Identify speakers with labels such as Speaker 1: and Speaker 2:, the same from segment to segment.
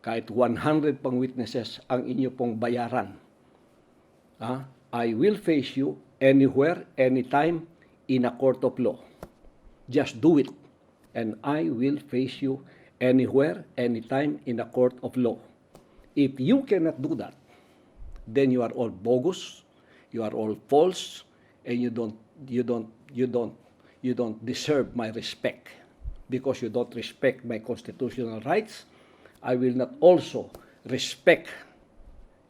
Speaker 1: kahit 100 pang witnesses ang inyo pong bayaran, ah, I will face you anywhere, anytime in a court of law. Just do it. And I will face you anywhere, anytime in a court of law. If you cannot do that, then you are all bogus, you are all false, and you don't, you don't, you don't, you don't deserve my respect. Because you don't respect my constitutional rights, I will not also respect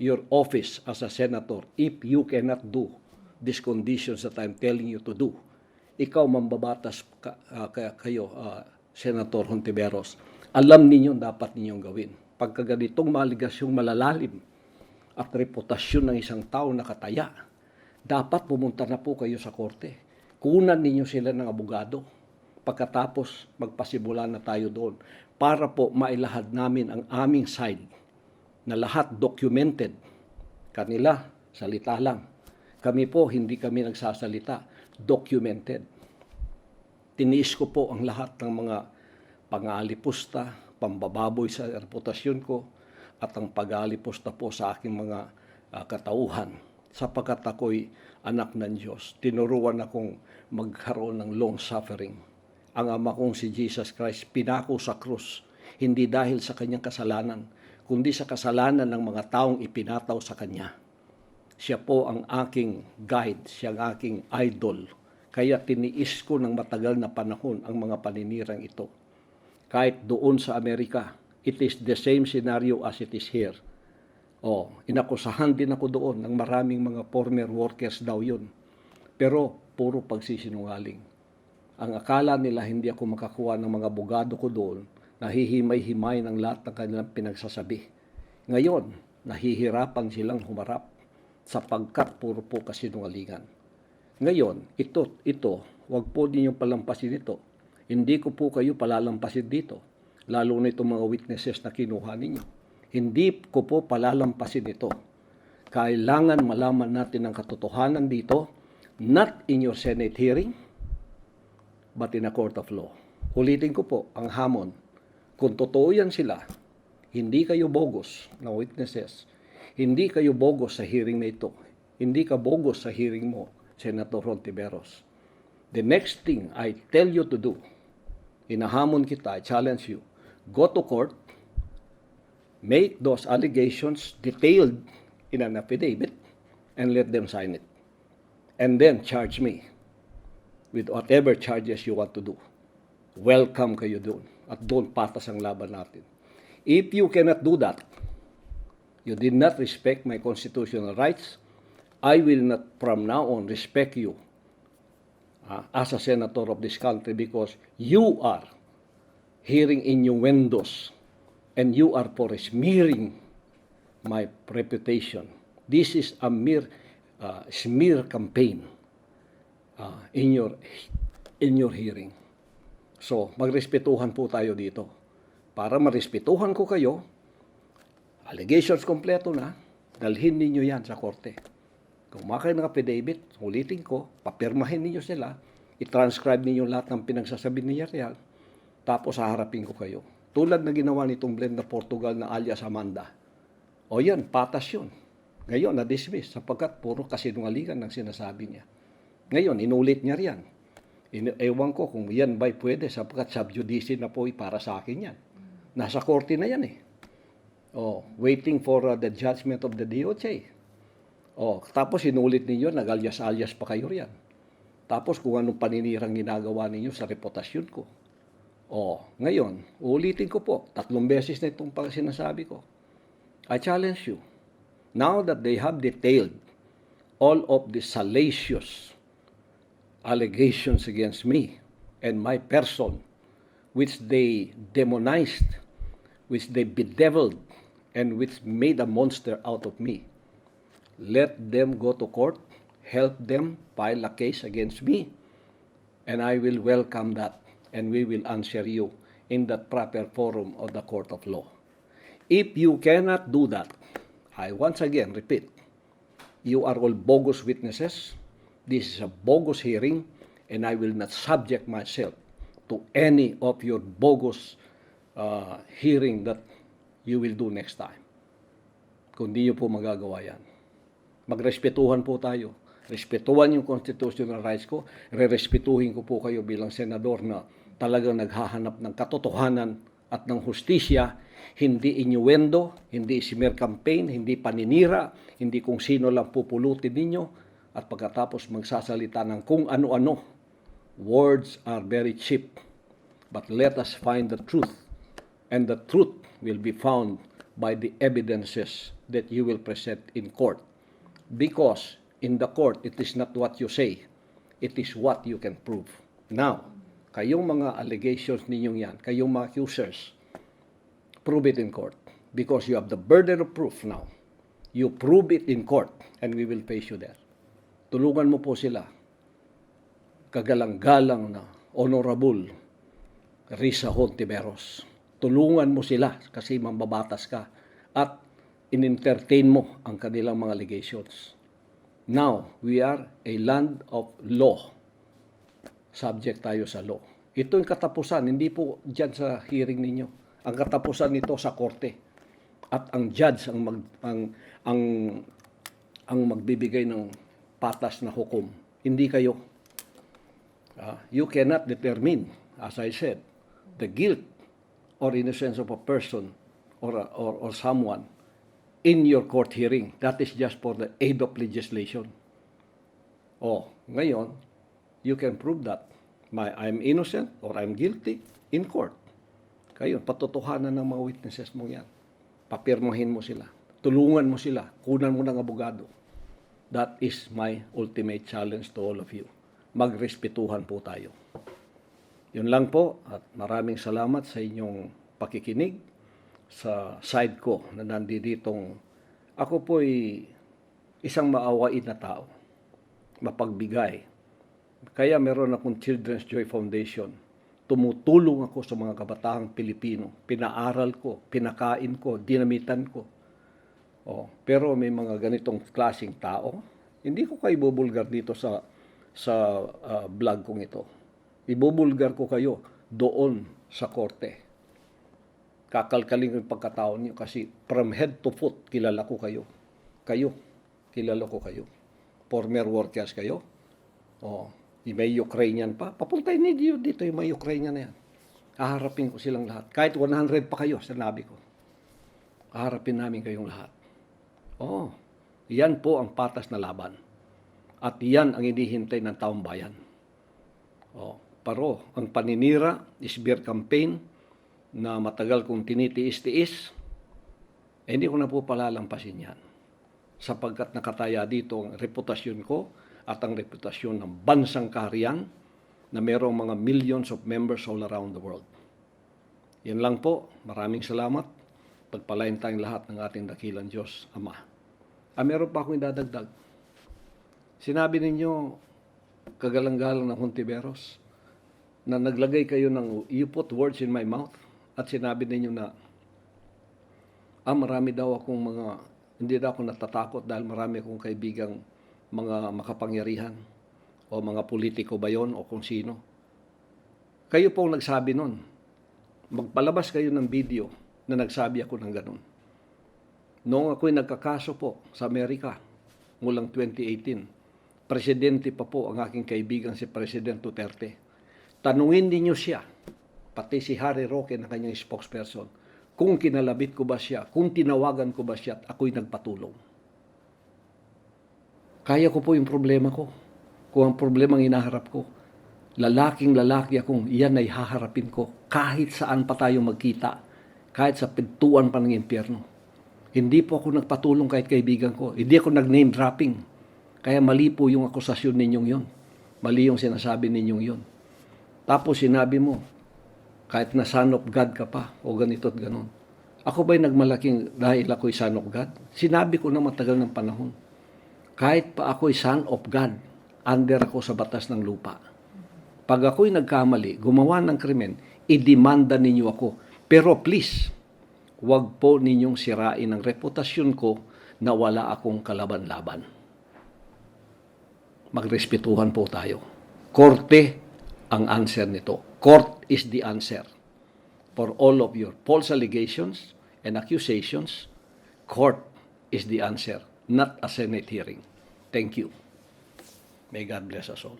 Speaker 1: your office as a senator if you cannot do these conditions that I'm telling you to do. Ikaw, mambabatas ka, kaya kayo, ah, Senator Hontiveros, alam ninyo dapat ninyong gawin. Pagka ganitong maligasyong malalalim at reputasyon ng isang tao nakataya, dapat pumunta na po kayo sa korte. Kunan ninyo sila ng abogado. Pagkatapos, magpasimula na tayo doon para po mailahad namin ang aming side na lahat documented. Kanila, salita lang. Kami po, hindi kami nagsasalita. Documented. Tiniis ko po ang lahat ng mga pangalipusta, pambababoy sa reputasyon ko, at ang pag-alipusta po sa aking mga ah, katauhan. Sapagkat ako'y anak ng Diyos, tinuruan akong magkaroon ng long suffering. Ang ama kong si Jesus Christ, pinako sa krus, hindi dahil sa kanyang kasalanan, kundi sa kasalanan ng mga taong ipinataw sa kanya. Siya po ang aking guide, siya ang aking idol. Kaya tiniis ko ng matagal na panahon ang mga paninirang ito. Kahit doon sa Amerika, it is the same scenario as it is here. Oh, inakusahan din ako doon ng maraming mga former workers daw yun. Pero puro pagsisinungaling. Ang akala nila hindi ako makakuha ng mga abogado ko doon, nahihimay-himay ng lahat ng kanilang pinagsasabi. Ngayon, nahihirapan silang humarap sapagkat puro po kasinungalingan. Ngayon, ito, ito, wag po ninyong palampasin ito. Hindi ko po kayo palalampasin dito, lalo na itong mga witnesses na kinuha ninyo. Hindi ko po palalampasin ito. Kailangan malaman natin ang katotohanan dito, not in your Senate hearing, but in a court of law. Ulitin ko po ang hamon. Kung totoo yan sila, hindi kayo bogus na witnesses. Hindi kayo bogus sa hearing na ito. Hindi ka bogus sa hearing mo, Senator Rontiveros. The next thing I tell you to do, inahamon kita, I challenge you, go to court, make those allegations detailed in an affidavit, and let them sign it. And then charge me with whatever charges you want to do. Welcome kayo doon. At doon patas ang laban natin. If you cannot do that, you did not respect my constitutional rights, I will not from now on respect you uh, as a senator of this country because you are hearing innuendos and you are for smearing my reputation. This is a mere uh, smear campaign uh, in your in your hearing. So, magrespetuhan po tayo dito. Para marespetuhan ko kayo, allegations kompleto na, dalhin ninyo yan sa korte. Kung makain ng affidavit, ulitin ko, papirmahin ninyo sila, i-transcribe ninyo lahat ng pinagsasabi ni Yariel, tapos haharapin ko kayo. Tulad na ginawa nitong blend na Portugal na alias Amanda. O yan, patas yun. Ngayon, na-dismiss sapagkat puro kasinungalingan ng sinasabi niya. Ngayon, inulit niya riyan. Ewan ko kung yan ba'y pwede sapagkat subjudice na po para sa akin yan. Nasa korte na yan eh. Oh, waiting for uh, the judgment of the DOJ. Oh, tapos inulit ninyo, nag-alias-alias pa kayo riyan. Tapos kung anong paninirang ginagawa ninyo sa reputasyon ko. Oh, ngayon, ulitin ko po, tatlong beses na itong sinasabi ko. I challenge you. Now that they have detailed all of the salacious allegations against me and my person, which they demonized, which they bedeviled, and which made a monster out of me. Let them go to court, help them file a case against me, and I will welcome that, and we will answer you in that proper forum of the court of law. If you cannot do that, I once again repeat, you are all bogus witnesses. This is a bogus hearing, and I will not subject myself to any of your bogus uh, hearing that you will do next time. Kung nyo po magagawa yan. Magrespetuhan po tayo. Respetuhan yung constitutional rights ko. Re-respetuhin ko po kayo bilang senador na talagang naghahanap ng katotohanan at ng hustisya. Hindi innuendo, hindi smear campaign, hindi paninira, hindi kung sino lang pupulutin ninyo. At pagkatapos magsasalita ng kung ano-ano. Words are very cheap. But let us find the truth. And the truth will be found by the evidences that you will present in court. Because in the court, it is not what you say, it is what you can prove. Now, kayong mga allegations ninyong yan, kayong mga accusers, prove it in court. Because you have the burden of proof now. You prove it in court and we will face you there. Tulungan mo po sila. Kagalang-galang na honorable Risa Hontiveros. Tulungan mo sila kasi mambabatas ka at in-entertain mo ang kanilang mga allegations. Now, we are a land of law. Subject tayo sa law. Ito yung katapusan, hindi po dyan sa hearing ninyo. Ang katapusan nito sa korte. At ang judge ang mag, ang ang ang magbibigay ng patas na hukom. Hindi kayo. Ah, you cannot determine, as I said, the guilt or innocence of a person or, a- or, or someone in your court hearing. That is just for the aid of legislation. Oh, ngayon, you can prove that. My, I'm innocent or I'm guilty in court. Kayo, patotohanan ng mga witnesses mo yan. Papirmahin mo sila. Tulungan mo sila. Kunan mo ng abogado. That is my ultimate challenge to all of you. Magrespetuhan po tayo. Yun lang po at maraming salamat sa inyong pakikinig sa side ko na nanditong ako po ay isang maawain na tao, mapagbigay. Kaya meron akong Children's Joy Foundation. Tumutulong ako sa mga kabatahang Pilipino. Pinaaral ko, pinakain ko, dinamitan ko. Oh, pero may mga ganitong klasing tao. Hindi ko kayo bubulgar dito sa sa ah, vlog kong ito. Ibubulgar ko kayo doon sa korte. Kakalkaling yung pagkatao niyo kasi from head to foot kilala ko kayo. Kayo, kilala ko kayo. Former workers kayo. Oh, may Ukrainian pa. Papuntayin niyo dito yung may Ukrainian na yan. Haharapin ko silang lahat. Kahit 100 pa kayo, sinabi ko. Haharapin namin kayong lahat. Oh, yan po ang patas na laban. At yan ang inihintay ng taong bayan. Oh, paro, ang paninira, smear campaign, na matagal kong tinitiis-tiis, eh, hindi ko na po palalampasin yan. Sapagkat nakataya dito ang reputasyon ko at ang reputasyon ng bansang kaharian na mayroong mga millions of members all around the world. Yan lang po. Maraming salamat. Pagpalain tayong lahat ng ating dakilang Diyos, Ama. Ah, meron pa akong idadagdag. Sinabi ninyo, kagalang-galang ng Hontiveros, na naglagay kayo ng, you put words in my mouth, at sinabi ninyo na, ah, marami daw akong mga, hindi daw ako natatakot dahil marami akong kaibigang mga makapangyarihan o mga politiko ba yon o kung sino. Kayo po ang nagsabi nun. Magpalabas kayo ng video na nagsabi ako ng ganun. Noong ako'y nagkakaso po sa Amerika, mulang 2018, presidente pa po ang aking kaibigan si President Duterte. Tanungin ninyo siya, pati si Harry Roque na kanyang spokesperson, kung kinalabit ko ba siya, kung tinawagan ko ba siya at ako'y nagpatulong. Kaya ko po yung problema ko. Kung ang problema ang hinaharap ko, lalaking lalaki akong iyan ay haharapin ko kahit saan pa tayo magkita, kahit sa pintuan pa ng impyerno. Hindi po ako nagpatulong kahit kaibigan ko. Hindi ako nag-name dropping. Kaya mali po yung akusasyon ninyong yon. Mali yung sinasabi ninyong yon. Tapos sinabi mo, kahit na son of God ka pa, o ganito at ganon. Ako ba'y nagmalaking dahil ako'y son of God? Sinabi ko na matagal ng panahon. Kahit pa ako'y son of God, under ako sa batas ng lupa. Pag ako'y nagkamali, gumawa ng krimen, idemanda ninyo ako. Pero please, huwag po ninyong sirain ang reputasyon ko na wala akong kalaban-laban. Magrespetuhan po tayo. Korte ang answer nito. Court is the answer for all of your false allegations, and accusations, court is the answer, not a Senate hearing. Thank you. May God bless us all.